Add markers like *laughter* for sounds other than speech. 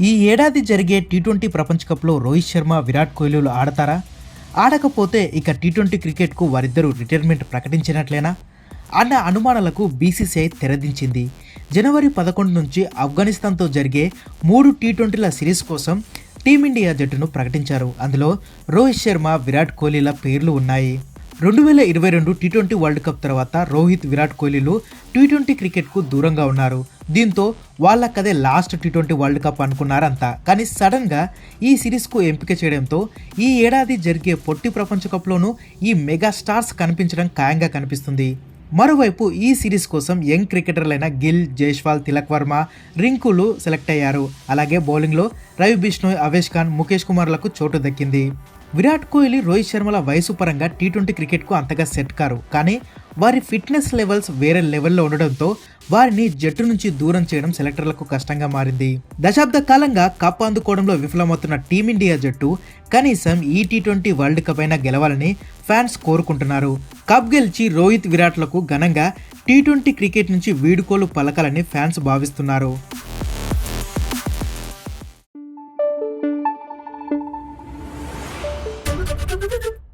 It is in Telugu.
ఈ ఏడాది జరిగే టీ ట్వంటీ ప్రపంచ కప్లో రోహిత్ శర్మ విరాట్ కోహ్లీలు ఆడతారా? ఆడకపోతే ఇక టీ ట్వంటీ క్రికెట్కు వారిద్దరూ రిటైర్మెంట్ ప్రకటించినట్లేనా? అన్న అనుమానాలకు బీసీసీఐ తెరదించింది. జనవరి పదకొండు నుంచి ఆఫ్ఘనిస్తాన్తో జరిగే మూడు టీ ట్వంటీల సిరీస్ కోసం టీమిండియా జట్టును ప్రకటించారు. అందులో రోహిత్ శర్మ విరాట్ కోహ్లీల పేర్లు ఉన్నాయి. రెండు వేల ఇరవై రెండు టీ ట్వంటీ వరల్డ్ కప్ తర్వాత రోహిత్ విరాట్ కోహ్లీలు టీ ట్వంటీ క్రికెట్కు దూరంగా ఉన్నారు. దీంతో వాళ్ళకదే last T twenty world cup అనుకున్నారంతా కానీ సడన్గా ఈ సిరీస్కు ఎంపిక చేయడంతో ఈ ఏడాది జరిగే పొట్టి ప్రపంచ కప్లోనూ ఈ మెగా స్టార్స్ కనిపించడం ఖాయంగా కనిపిస్తుంది. మరోవైపు ఈ సిరీస్ కోసం యంగ్ క్రికెటర్లైన గిల్ జైష్వాల్ తిలక్ వర్మ రింకులు సెలెక్ట్ అయ్యారు. అలాగే బౌలింగ్లో రవి బిష్ణోయ్ అవేష్ ఖాన్ ముఖేష్ కుమార్లకు చోటు దక్కింది. విరాట్ కోహ్లీ రోహిత్ శర్మల వయసు పరంగా టీ ట్వంటీ క్రికెట్కు అంతగా సెట్ కారు. కానీ వారి ఫిట్నెస్ లెవెల్స్ వేరే లెవెల్లో ఉండడంతో వారిని జట్టు నుంచి దూరం చేయడం సెలెక్టర్లకు కష్టంగా మారింది. దశాబ్ద కాలంగా కప్ అందుకోవడంలో విఫలమవుతున్న టీమిండియా జట్టు కనీసం ఈ టీ ట్వంటీ వరల్డ్ కప్ అయినా గెలవాలని ఫ్యాన్స్ కోరుకుంటున్నారు. కప్ గెలిచి రోహిత్ విరాట్లకు ఘనంగా టీ ట్వంటీ క్రికెట్ నుంచి వీడుకోలు పలకాలని ఫ్యాన్స్ భావిస్తున్నారు. Thank *laughs* you.